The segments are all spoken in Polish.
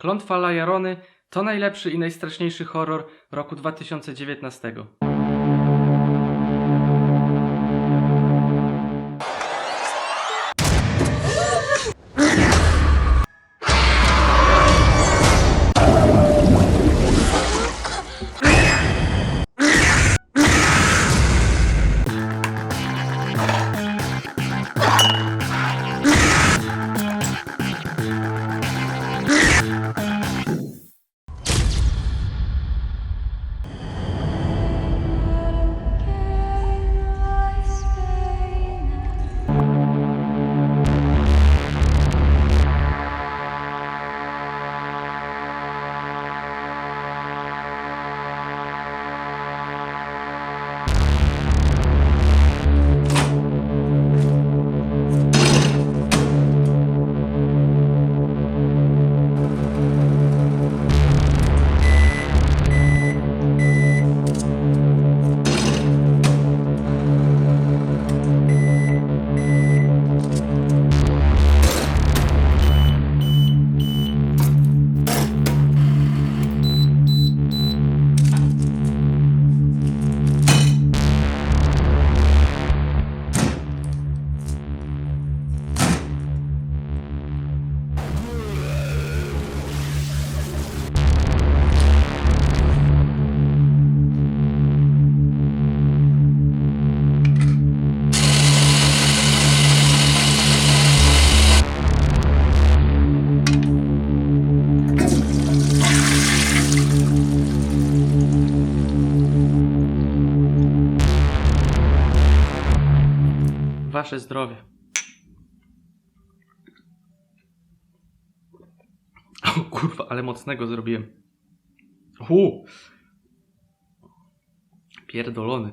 Klątwa Lajarony to najlepszy i najstraszniejszy horror roku 2019. Wasze zdrowie. O kurwa, ale mocnego zrobiłem. Hu! Pierdolony.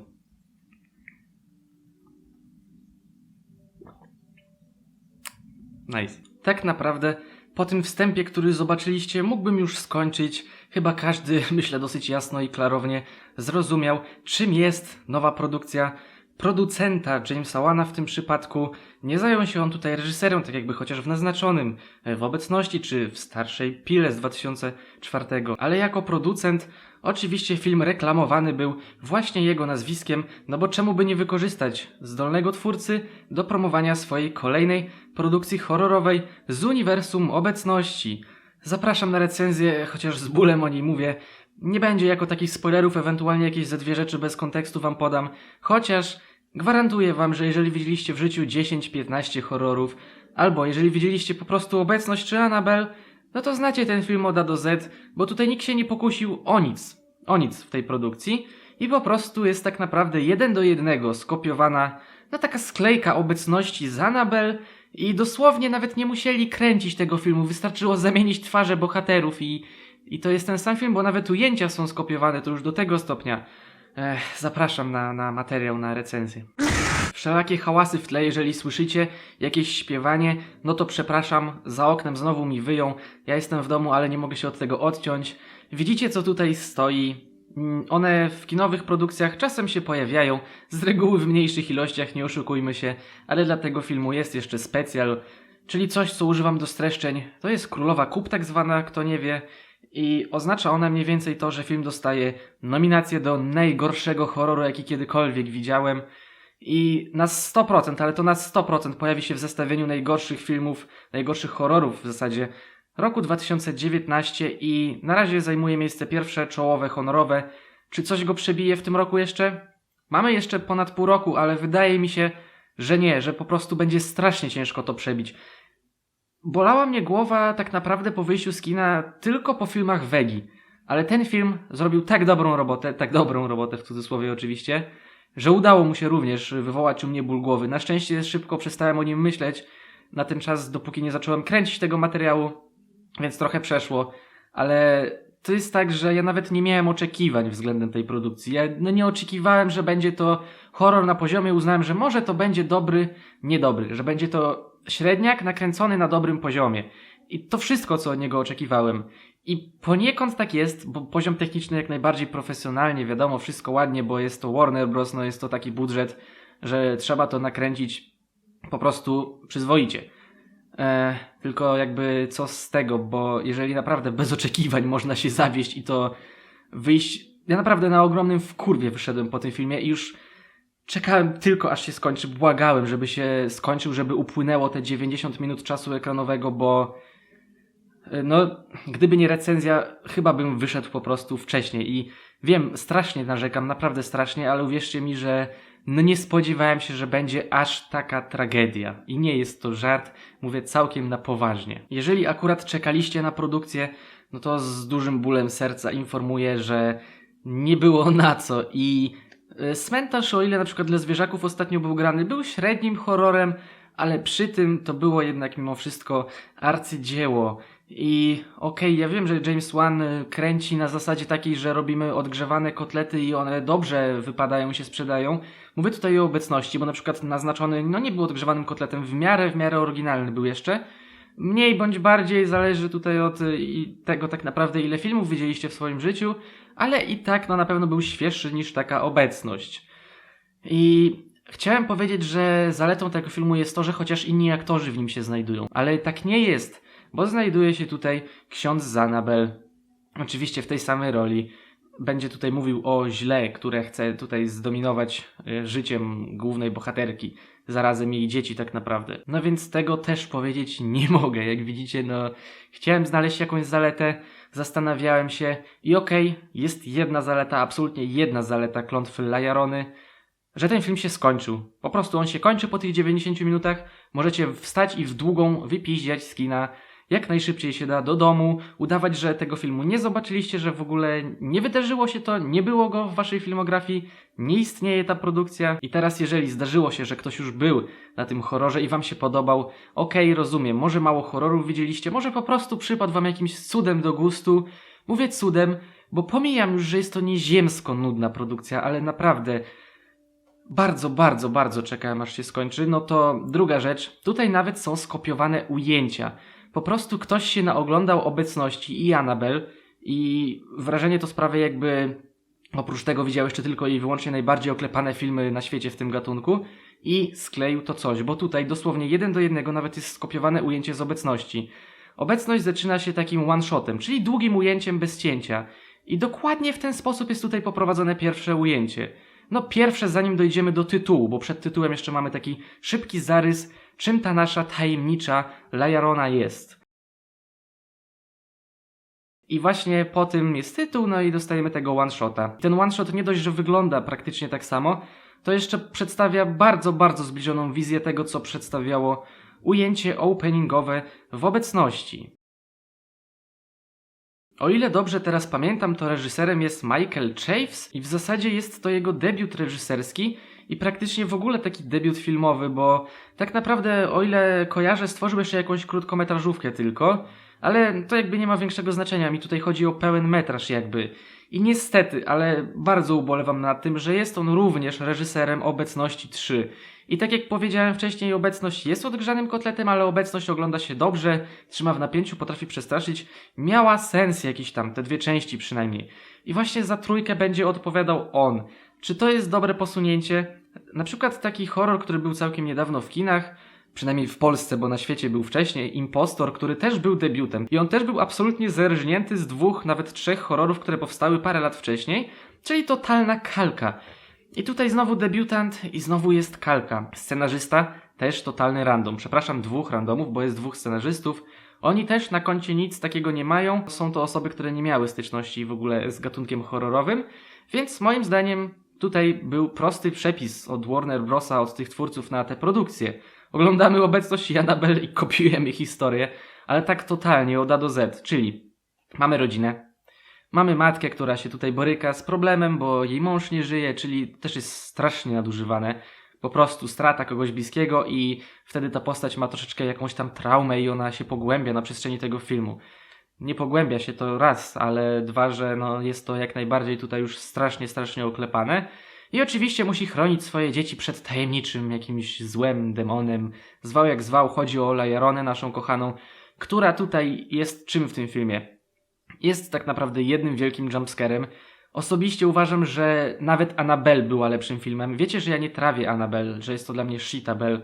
Nice. Tak naprawdę po tym wstępie, który zobaczyliście, mógłbym już skończyć. Chyba każdy, myślę, dosyć jasno i klarownie zrozumiał, czym jest nowa produkcja producenta Jamesa Wana w tym przypadku. Nie zajął się on tutaj reżyserem, tak jakby chociaż w naznaczonym e, w obecności czy w starszej Pile z 2004, ale jako producent oczywiście film reklamowany był właśnie jego nazwiskiem, no bo czemu by nie wykorzystać zdolnego twórcy do promowania swojej kolejnej produkcji horrorowej z uniwersum obecności. Zapraszam na recenzję, chociaż z bólem o niej mówię. Nie będzie jako takich spoilerów, ewentualnie jakieś ze dwie rzeczy bez kontekstu wam podam, chociaż gwarantuję wam, że jeżeli widzieliście w życiu 10-15 horrorów, albo jeżeli widzieliście po prostu obecność czy Annabelle, no to znacie ten film od A do Z, bo tutaj nikt się nie pokusił o nic, o nic w tej produkcji i po prostu jest tak naprawdę jeden do jednego skopiowana no taka sklejka obecności z Annabelle i dosłownie nawet nie musieli kręcić tego filmu, wystarczyło zamienić twarze bohaterów i, i to jest ten sam film, bo nawet ujęcia są skopiowane, to już do tego stopnia. Ech, zapraszam na, na materiał, na recenzję. Wszelakie hałasy w tle, jeżeli słyszycie jakieś śpiewanie, no to przepraszam, za oknem znowu mi wyją. Ja jestem w domu, ale nie mogę się od tego odciąć. Widzicie, co tutaj stoi? Mm, One w kinowych produkcjach czasem się pojawiają, z reguły w mniejszych ilościach, nie oszukujmy się, ale dla tego filmu jest jeszcze specjal, czyli coś, co używam do streszczeń. To jest królowa kup, tak zwana, kto nie wie. I oznacza ona mniej więcej to, że film dostaje nominację do najgorszego horroru, jaki kiedykolwiek widziałem. I na 100%, ale to na 100% pojawi się w zestawieniu najgorszych filmów, najgorszych horrorów w zasadzie roku 2019 i na razie zajmuje miejsce pierwsze, czołowe, honorowe. Czy coś go przebije w tym roku jeszcze? Mamy jeszcze ponad pół roku, ale wydaje mi się, że nie, że po prostu będzie strasznie ciężko to przebić. Bolała mnie głowa tak naprawdę po wyjściu z kina tylko po filmach Wegi. Ale ten film zrobił tak dobrą robotę, tak dobrą robotę w cudzysłowie oczywiście, że udało mu się również wywołać u mnie ból głowy. Na szczęście szybko przestałem o nim myśleć na ten czas, dopóki nie zacząłem kręcić tego materiału, więc trochę przeszło. Ale to jest tak, że ja nawet nie miałem oczekiwań względem tej produkcji. Ja no nie oczekiwałem, że będzie to horror na poziomie, uznałem, że może to będzie dobry, niedobry, że będzie to średniak nakręcony na dobrym poziomie. I to wszystko, co od niego oczekiwałem. I poniekąd tak jest, bo poziom techniczny jak najbardziej profesjonalnie, wiadomo, wszystko ładnie, bo jest to Warner Bros., no jest to taki budżet, że trzeba to nakręcić po prostu przyzwoicie. E, tylko jakby co z tego, bo jeżeli naprawdę bez oczekiwań można się zawieść i to wyjść. Ja naprawdę na ogromnym wkurwie wyszedłem po tym filmie i już czekałem tylko aż się skończy. Błagałem, żeby się skończył, żeby upłynęło te 90 minut czasu ekranowego, bo e, no, gdyby nie recenzja, chyba bym wyszedł po prostu wcześniej i wiem, strasznie narzekam, naprawdę strasznie, ale uwierzcie mi, że no nie spodziewałem się, że będzie aż taka tragedia. I nie jest to żart, mówię całkiem na poważnie. Jeżeli akurat czekaliście na produkcję, no to z dużym bólem serca informuję, że nie było na co i Cmentarz, o ile na przykład dla zwierzaków ostatnio był grany, był średnim horrorem, ale przy tym to było jednak mimo wszystko arcydzieło. I okej, ja wiem, że James Wan y, kręci na zasadzie takiej, że robimy odgrzewane kotlety i one dobrze wypadają, się sprzedają. Mówię tutaj o obecności, bo na przykład naznaczony, no nie był odgrzewanym kotletem, w miarę, w miarę oryginalny był jeszcze. Mniej bądź bardziej zależy tutaj od y, tego tak naprawdę ile filmów widzieliście w swoim życiu, ale i tak no na pewno był świeższy niż taka obecność. I chciałem powiedzieć, że zaletą tego filmu jest to, że chociaż inni aktorzy w nim się znajdują, ale tak nie jest bo znajduje się tutaj ksiądz Zanabel, oczywiście w tej samej roli. Będzie tutaj mówił o źle, które chce tutaj zdominować e, życiem głównej bohaterki, zarazem jej dzieci tak naprawdę. No więc tego też powiedzieć nie mogę. Jak widzicie, no chciałem znaleźć jakąś zaletę, zastanawiałem się i okej, okay, jest jedna zaleta, absolutnie jedna zaleta klątwy Lajarony, że ten film się skończył. Po prostu on się kończy po tych 90 minutach. Możecie wstać i w długą wypiździać z kina jak najszybciej się da do domu, udawać, że tego filmu nie zobaczyliście, że w ogóle nie wydarzyło się to, nie było go w waszej filmografii, nie istnieje ta produkcja. I teraz, jeżeli zdarzyło się, że ktoś już był na tym horrorze i wam się podobał, okej, okay, rozumiem, może mało horrorów widzieliście, może po prostu przypadł wam jakimś cudem do gustu. Mówię cudem, bo pomijam już, że jest to nieziemsko nudna produkcja, ale naprawdę bardzo, bardzo, bardzo czekałem aż się skończy. No to druga rzecz, tutaj nawet są skopiowane ujęcia po prostu ktoś się naoglądał obecności i Annabel i wrażenie to sprawia jakby oprócz tego widział jeszcze tylko i wyłącznie najbardziej oklepane filmy na świecie w tym gatunku i skleił to coś, bo tutaj dosłownie jeden do jednego nawet jest skopiowane ujęcie z obecności. Obecność zaczyna się takim one-shotem, czyli długim ujęciem bez cięcia. I dokładnie w ten sposób jest tutaj poprowadzone pierwsze ujęcie. No pierwsze zanim dojdziemy do tytułu, bo przed tytułem jeszcze mamy taki szybki zarys czym ta nasza tajemnicza Lajarona jest. I właśnie po tym jest tytuł, no i dostajemy tego one-shota. Ten one-shot nie dość, że wygląda praktycznie tak samo, to jeszcze przedstawia bardzo, bardzo zbliżoną wizję tego, co przedstawiało ujęcie openingowe w obecności. O ile dobrze teraz pamiętam, to reżyserem jest Michael Chaves i w zasadzie jest to jego debiut reżyserski i praktycznie w ogóle taki debiut filmowy, bo tak naprawdę o ile kojarzę, stworzył jeszcze jakąś krótkometrażówkę tylko, ale to jakby nie ma większego znaczenia, mi tutaj chodzi o pełen metraż jakby. I niestety, ale bardzo ubolewam nad tym, że jest on również reżyserem Obecności 3. I tak jak powiedziałem wcześniej, obecność jest odgrzanym kotletem, ale obecność ogląda się dobrze, trzyma w napięciu, potrafi przestraszyć. Miała sens jakiś tam, te dwie części przynajmniej. I właśnie za trójkę będzie odpowiadał on. Czy to jest dobre posunięcie? Na przykład taki horror, który był całkiem niedawno w kinach, przynajmniej w Polsce, bo na świecie był wcześniej, Impostor, który też był debiutem. I on też był absolutnie zerżnięty z dwóch, nawet trzech horrorów, które powstały parę lat wcześniej, czyli totalna kalka. I tutaj znowu debiutant i znowu jest kalka. Scenarzysta też totalny random. Przepraszam, dwóch randomów, bo jest dwóch scenarzystów. Oni też na koncie nic takiego nie mają. Są to osoby, które nie miały styczności w ogóle z gatunkiem horrorowym. Więc moim zdaniem tutaj był prosty przepis od Warner Brosa, od tych twórców na tę produkcję. Oglądamy obecność Janabel i kopiujemy historię, ale tak totalnie od A do Z, czyli mamy rodzinę, mamy matkę, która się tutaj boryka z problemem, bo jej mąż nie żyje, czyli też jest strasznie nadużywane. Po prostu strata kogoś bliskiego i wtedy ta postać ma troszeczkę jakąś tam traumę i ona się pogłębia na przestrzeni tego filmu nie pogłębia się to raz, ale dwa, że no jest to jak najbardziej tutaj już strasznie, strasznie oklepane. I oczywiście musi chronić swoje dzieci przed tajemniczym jakimś złem demonem. Zwał jak zwał, chodzi o Lajaronę, naszą kochaną, która tutaj jest czym w tym filmie? Jest tak naprawdę jednym wielkim jumpscarem. Osobiście uważam, że nawet Annabelle była lepszym filmem. Wiecie, że ja nie trawię Annabelle, że jest to dla mnie shitabel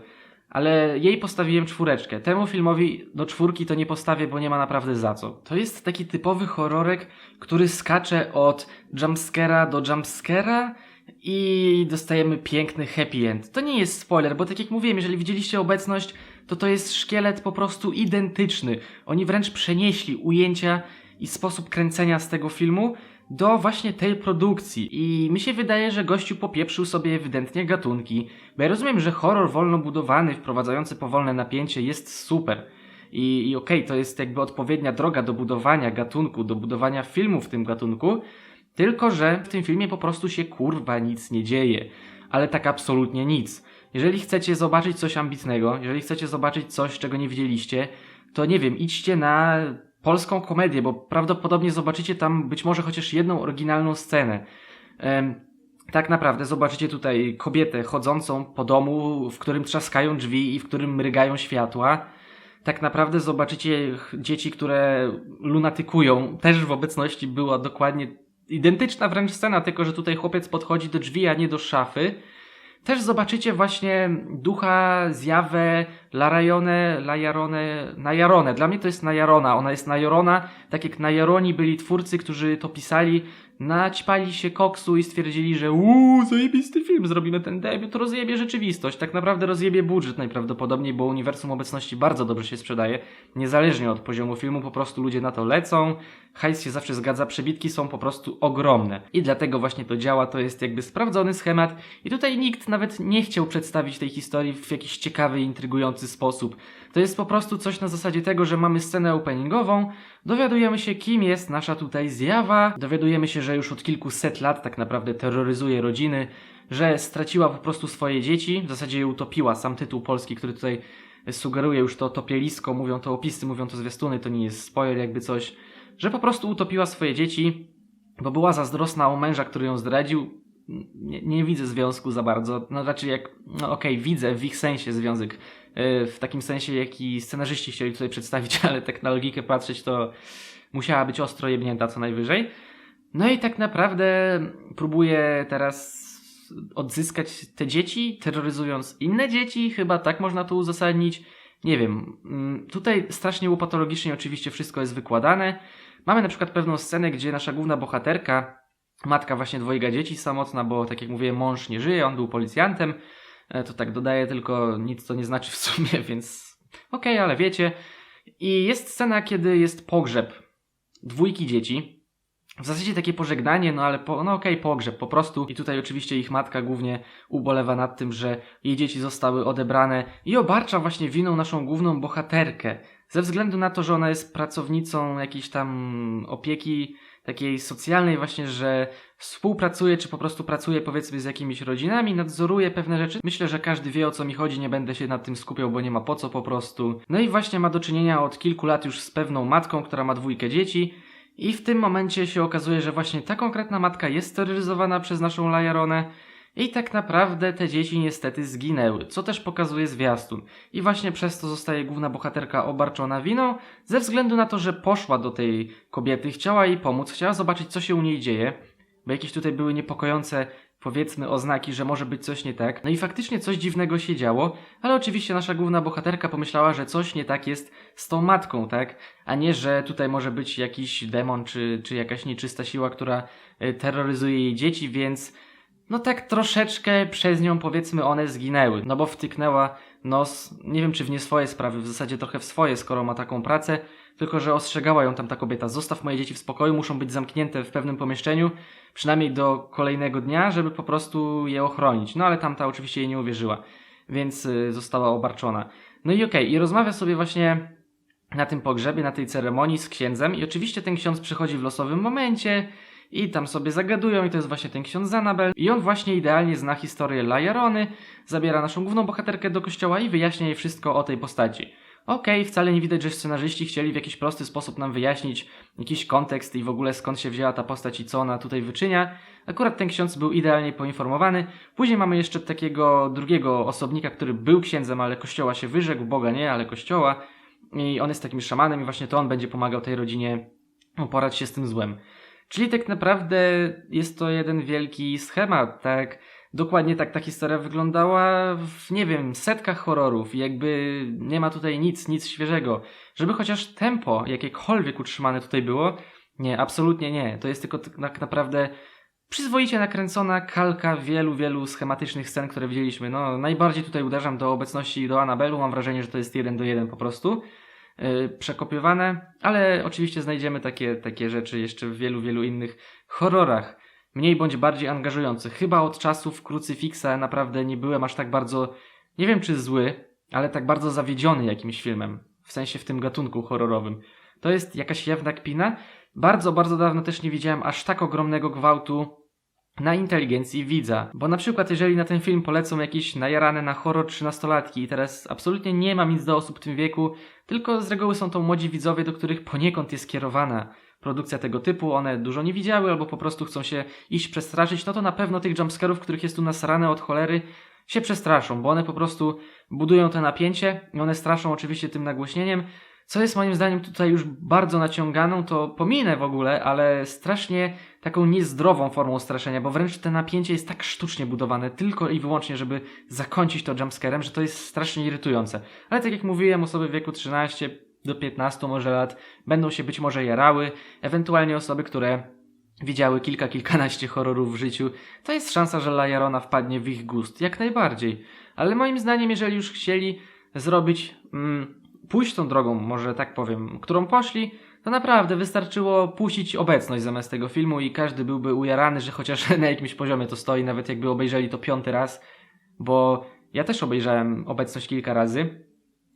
ale jej postawiłem czwóreczkę. Temu filmowi do czwórki to nie postawię, bo nie ma naprawdę za co. To jest taki typowy horrorek, który skacze od jumpscare'a do jumpscare'a i dostajemy piękny happy end. To nie jest spoiler, bo tak jak mówiłem, jeżeli widzieliście obecność, to to jest szkielet po prostu identyczny. Oni wręcz przenieśli ujęcia i sposób kręcenia z tego filmu do właśnie tej produkcji. I mi się wydaje, że gościu popieprzył sobie ewidentnie gatunki, bo ja rozumiem, że horror wolno budowany, wprowadzający powolne napięcie jest super. I, i okej, to jest jakby odpowiednia droga do budowania gatunku, do budowania filmu w tym gatunku, tylko że w tym filmie po prostu się kurwa nic nie dzieje. Ale tak absolutnie nic. Jeżeli chcecie zobaczyć coś ambitnego, jeżeli chcecie zobaczyć coś, czego nie widzieliście, to nie wiem, idźcie na polską komedię, bo prawdopodobnie zobaczycie tam być może chociaż jedną oryginalną scenę. Tak naprawdę zobaczycie tutaj kobietę chodzącą po domu, w którym trzaskają drzwi i w którym mrygają światła. Tak naprawdę zobaczycie dzieci, które lunatykują. Też w obecności była dokładnie identyczna wręcz scena, tylko że tutaj chłopiec podchodzi do drzwi, a nie do szafy. Też zobaczycie właśnie ducha, zjawę, Larajonę, Lajaronę, Najaronę. Dla mnie to jest Najarona. Ona jest Najorona, tak jak Najaroni byli twórcy, którzy to pisali, naćpali się koksu i stwierdzili, że uuu, zajebisty film, zrobimy ten debiut, rozjebie rzeczywistość. Tak naprawdę rozjebie budżet najprawdopodobniej, bo uniwersum obecności bardzo dobrze się sprzedaje, niezależnie od poziomu filmu, po prostu ludzie na to lecą, hajs się zawsze zgadza, przebitki są po prostu ogromne. I dlatego właśnie to działa, to jest jakby sprawdzony schemat i tutaj nikt nawet nie chciał przedstawić tej historii w jakiś ciekawy, intrygujący sposób. To jest po prostu coś na zasadzie tego, że mamy scenę openingową, dowiadujemy się kim jest nasza tutaj zjawa, dowiadujemy się, że już od kilkuset lat tak naprawdę terroryzuje rodziny, że straciła po prostu swoje dzieci, w zasadzie je utopiła, sam tytuł polski, który tutaj sugeruje już to topielisko, mówią to opisy, mówią to zwiastuny, to nie jest spoiler jakby coś, że po prostu utopiła swoje dzieci, bo była zazdrosna o męża, który ją zdradził. Nie, nie widzę związku za bardzo. No raczej jak, no okej, widzę w ich sensie związek. Yy, w takim sensie, jaki scenarzyści chcieli tutaj przedstawić, ale tak na logikę patrzeć, to musiała być ostro jebnięta co najwyżej. No i tak naprawdę próbuje teraz odzyskać te dzieci, terroryzując inne dzieci, chyba tak można to uzasadnić. Nie wiem. Mm, Tutaj strasznie upatologicznie oczywiście wszystko jest wykładane. Mamy na przykład pewną scenę, gdzie nasza główna bohaterka, matka właśnie dwojga dzieci, samotna, bo tak jak mówiłem, mąż nie żyje, on był policjantem. E, To tak dodaję, tylko nic to nie znaczy w sumie, więc okej, ale wiecie. I jest scena, kiedy jest pogrzeb dwójki dzieci. W zasadzie takie pożegnanie, no ale po, no okej, pogrzeb po prostu. I tutaj oczywiście ich matka głównie ubolewa nad tym, że jej dzieci zostały odebrane i obarcza właśnie winą naszą główną bohaterkę. Ze względu na to, że ona jest pracownicą jakiejś tam opieki takiej socjalnej właśnie, że współpracuje, czy po prostu pracuje powiedzmy z jakimiś rodzinami, nadzoruje pewne rzeczy. Myślę, że każdy wie o co mi chodzi, nie będę się nad tym skupiał, bo nie ma po co po prostu. No i właśnie ma do czynienia od kilku lat już z pewną matką, która ma dwójkę dzieci. I w tym momencie się okazuje, że właśnie ta konkretna matka jest terroryzowana przez naszą Lajaronę i tak naprawdę te dzieci niestety zginęły, co też pokazuje zwiastun. I właśnie przez to zostaje główna bohaterka obarczona winą, ze względu na to, że poszła do tej kobiety, chciała jej pomóc, chciała zobaczyć co się u niej dzieje, bo jakieś tutaj były niepokojące powiedzmy oznaki, że może być coś nie tak. No i faktycznie coś dziwnego się działo, ale oczywiście nasza główna bohaterka pomyślała, że coś nie tak jest z tą matką, tak? A nie, że tutaj może być jakiś demon czy, czy jakaś nieczysta siła, która y, terroryzuje jej dzieci, więc no tak troszeczkę przez nią powiedzmy one zginęły, no bo wtyknęła nos, nie wiem czy w nie swoje sprawy, w zasadzie trochę w swoje, skoro ma taką pracę, tylko że ostrzegała ją tam ta kobieta, zostaw moje dzieci w spokoju, muszą być zamknięte w pewnym pomieszczeniu, przynajmniej do kolejnego dnia, żeby po prostu je ochronić. No ale tamta oczywiście jej nie uwierzyła, więc y, została obarczona. No i okej, i rozmawia sobie właśnie na tym pogrzebie, na tej ceremonii z księdzem i oczywiście ten ksiądz przychodzi w losowym momencie i tam sobie zagadują i to jest właśnie ten ksiądz Zanabel i on właśnie idealnie zna historię Lajarony, zabiera naszą główną bohaterkę do kościoła i wyjaśnia jej wszystko o tej postaci. Okej, wcale nie widać, że scenarzyści chcieli w jakiś prosty sposób nam wyjaśnić jakiś kontekst i w ogóle skąd się wzięła ta postać i co ona tutaj wyczynia. Akurat ten ksiądz był idealnie poinformowany. Później mamy jeszcze takiego drugiego osobnika, który był księdzem, ale kościoła się wyrzekł, Boga nie, ale kościoła. I on jest takim szamanem i właśnie to on będzie pomagał tej rodzinie uporać się z tym złem. Czyli tak naprawdę jest to jeden wielki schemat, tak? dokładnie tak ta historia wyglądała w, nie wiem, setkach horrorów jakby nie ma tutaj nic, nic świeżego. Żeby chociaż tempo jakiekolwiek utrzymane tutaj było, nie, absolutnie nie. To jest tylko tak naprawdę przyzwoicie nakręcona kalka wielu, wielu schematycznych scen, które widzieliśmy. No, najbardziej tutaj uderzam do obecności do Anabelu. Mam wrażenie, że to jest jeden do jeden po prostu przekopiowane, ale oczywiście znajdziemy takie, takie rzeczy jeszcze w wielu, wielu innych horrorach. Mniej bądź bardziej angażujących. Chyba od czasów Krucyfiksa naprawdę nie byłem aż tak bardzo, nie wiem czy zły, ale tak bardzo zawiedziony jakimś filmem. W sensie w tym gatunku horrorowym. To jest jakaś jawna kpina. Bardzo, bardzo dawno też nie widziałem aż tak ogromnego gwałtu na inteligencji widza. Bo na przykład jeżeli na ten film polecą jakieś najarane na horror trzynastolatki i teraz absolutnie nie mam nic do osób w tym wieku, tylko z reguły są to młodzi widzowie, do których poniekąd jest kierowana produkcja tego typu, one dużo nie widziały albo po prostu chcą się iść przestraszyć, no to na pewno tych jumpscarów, których jest tu nasrane od cholery, się przestraszą, bo one po prostu budują to napięcie i one straszą oczywiście tym nagłośnieniem, co jest moim zdaniem tutaj już bardzo naciąganą, to pominę w ogóle, ale strasznie taką niezdrową formą straszenia, bo wręcz to napięcie jest tak sztucznie budowane tylko i wyłącznie, żeby zakończyć to jumpscarem, że to jest strasznie irytujące. Ale tak jak mówiłem, osoby w wieku 13 do 15 może lat będą się być może jarały, ewentualnie osoby, które widziały kilka, kilkanaście horrorów w życiu, to jest szansa, że La Jarona wpadnie w ich gust, jak najbardziej. Ale moim zdaniem, jeżeli już chcieli zrobić... Mm, pójść tą drogą, może tak powiem, którą poszli, to naprawdę wystarczyło puścić obecność zamiast tego filmu i każdy byłby ujarany, że chociaż na jakimś poziomie to stoi, nawet jakby obejrzeli to piąty raz, bo ja też obejrzałem obecność kilka razy,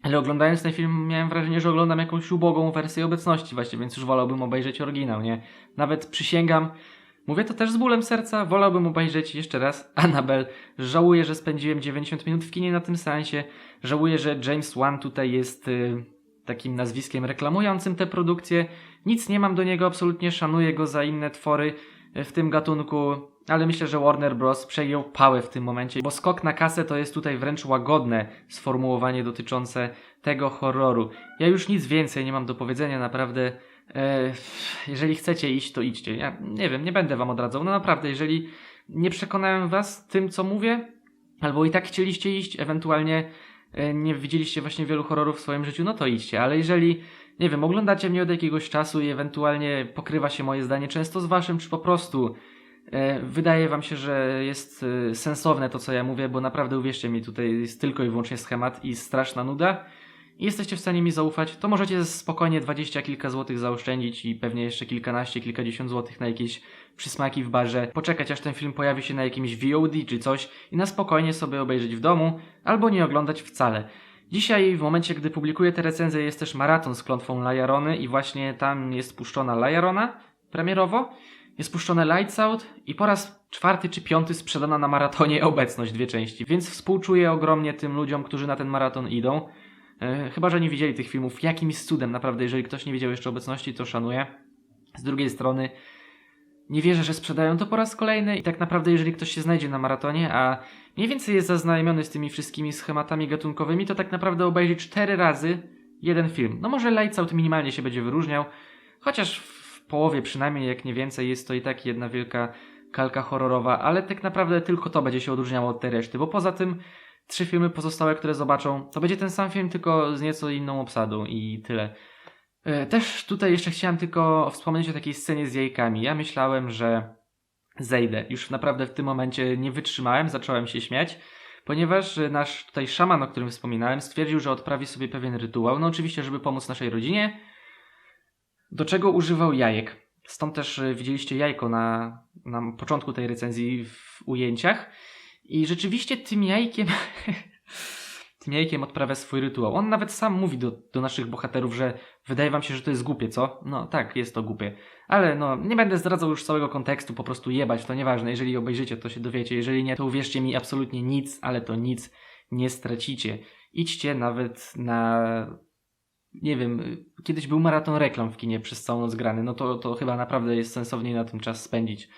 ale oglądając ten film miałem wrażenie, że oglądam jakąś ubogą wersję obecności właśnie, więc już wolałbym obejrzeć oryginał, nie? Nawet przysięgam, Mówię to też z bólem serca, wolałbym obejrzeć jeszcze raz Annabelle. Żałuję, że spędziłem 90 minut w kinie na tym sensie. Żałuję, że James Wan tutaj jest y, takim nazwiskiem reklamującym tę produkcję. Nic nie mam do niego, absolutnie szanuję go za inne twory y, w tym gatunku, ale myślę, że Warner Bros. przejął pałę w tym momencie, bo skok na kasę to jest tutaj wręcz łagodne sformułowanie dotyczące tego horroru. Ja już nic więcej nie mam do powiedzenia, naprawdę E, jeżeli chcecie iść, to idźcie. Ja nie wiem, nie będę wam odradzał. No naprawdę, jeżeli nie przekonałem was tym, co mówię, albo i tak chcieliście iść, ewentualnie e, nie widzieliście właśnie wielu horrorów w swoim życiu, no to idźcie. Ale jeżeli, nie wiem, oglądacie mnie od jakiegoś czasu i ewentualnie pokrywa się moje zdanie często z waszym, czy po prostu e, wydaje wam się, że jest sensowne to, co ja mówię, bo naprawdę uwierzcie mi, tutaj jest tylko i wyłącznie schemat i straszna nuda, i jesteście w stanie mi zaufać, to możecie spokojnie dwadzieścia kilka złotych zaoszczędzić i pewnie jeszcze kilkanaście, kilkadziesiąt złotych na jakieś przysmaki w barze, poczekać aż ten film pojawi się na jakimś VOD czy coś i na spokojnie sobie obejrzeć w domu, albo nie oglądać wcale. Dzisiaj, w momencie, gdy publikuję te recenzje, jest też maraton z klątwą Lajarony i właśnie tam jest puszczona Lajarona premierowo, jest puszczone Lights Out i po raz czwarty czy piąty sprzedana na maratonie obecność dwie części, więc współczuję ogromnie tym ludziom, którzy na ten maraton idą. E, chyba, że nie widzieli tych filmów jakimś cudem, naprawdę, jeżeli ktoś nie widział jeszcze obecności, to szanuję. Z drugiej strony, nie wierzę, że sprzedają to po raz kolejny i tak naprawdę, jeżeli ktoś się znajdzie na maratonie, a mniej więcej jest zaznajomiony z tymi wszystkimi schematami gatunkowymi, to tak naprawdę obejrzy cztery razy jeden film. No może Lights Out minimalnie się będzie wyróżniał, chociaż w połowie przynajmniej, jak nie więcej, jest to i tak jedna wielka kalka horrorowa, ale tak naprawdę tylko to będzie się odróżniało od tej reszty, bo poza tym trzy filmy pozostałe, które zobaczą, to będzie ten sam film, tylko z nieco inną obsadą i tyle. E, też tutaj jeszcze chciałem tylko wspomnieć o takiej scenie z jajkami. Ja myślałem, że zejdę. Już naprawdę w tym momencie nie wytrzymałem, zacząłem się śmiać, ponieważ nasz tutaj szaman, o którym wspominałem, stwierdził, że odprawi sobie pewien rytuał. No oczywiście, żeby pomóc naszej rodzinie, do czego używał jajek. Stąd też e, widzieliście jajko na, na początku tej recenzji w ujęciach. I rzeczywiście tym jajkiem, tym jajkiem odprawia swój rytuał. On nawet sam mówi do, do naszych bohaterów, że wydaje wam się, że to jest głupie, co? No tak, jest to głupie. Ale no, nie będę zdradzał już całego kontekstu, po prostu jebać, to nieważne. Jeżeli obejrzycie, to się dowiecie. Jeżeli nie, to uwierzcie mi, absolutnie nic, ale to nic nie stracicie. Idźcie nawet na nie wiem, kiedyś był maraton reklam w kinie przez całą noc grany, no to, to chyba naprawdę jest sensowniej na tym czas spędzić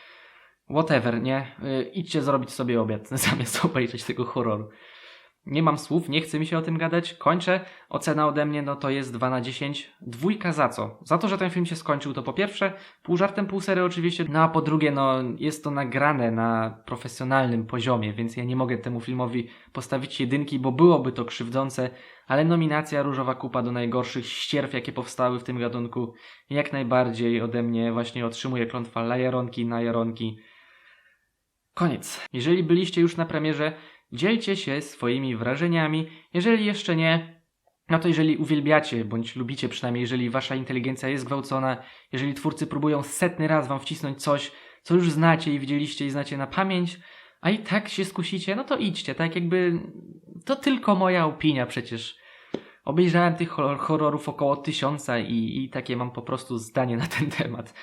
whatever, nie? Y, idźcie zrobić sobie obiad, zamiast obejrzeć tego horroru. Nie mam słów, nie chce mi się o tym gadać. Kończę. Ocena ode mnie no to jest 2 na 10. Dwójka za co? Za to, że ten film się skończył, to po pierwsze, pół żartem, pół serio oczywiście, no a po drugie, no jest to nagrane na profesjonalnym poziomie, więc ja nie mogę temu filmowi postawić jedynki, bo byłoby to krzywdzące, ale nominacja Różowa Kupa do najgorszych ścierw, jakie powstały w tym gatunku, jak najbardziej ode mnie właśnie otrzymuje klątwa lajaronki na jaronki. Koniec. Jeżeli byliście już na premierze, dzielcie się swoimi wrażeniami. Jeżeli jeszcze nie, no to jeżeli uwielbiacie, bądź lubicie przynajmniej, jeżeli wasza inteligencja jest gwałcona, jeżeli twórcy próbują setny raz wam wcisnąć coś, co już znacie i widzieliście i znacie na pamięć, a i tak się skusicie, no to idźcie, tak jakby to tylko moja opinia przecież. Obejrzałem tych horror- horrorów około tysiąca i, i takie mam po prostu zdanie na ten temat.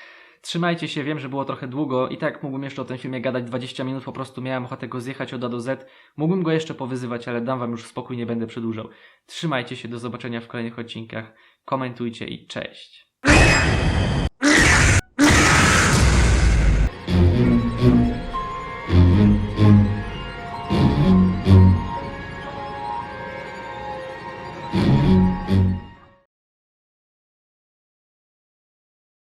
Trzymajcie się, wiem, że było trochę długo i tak mógłbym jeszcze o tym filmie gadać 20 minut, po prostu miałem ochotę go zjechać od A do Z. Mógłbym go jeszcze powyzywać, ale dam wam już spokój, nie będę przedłużał. Trzymajcie się, do zobaczenia w kolejnych odcinkach, komentujcie i cześć.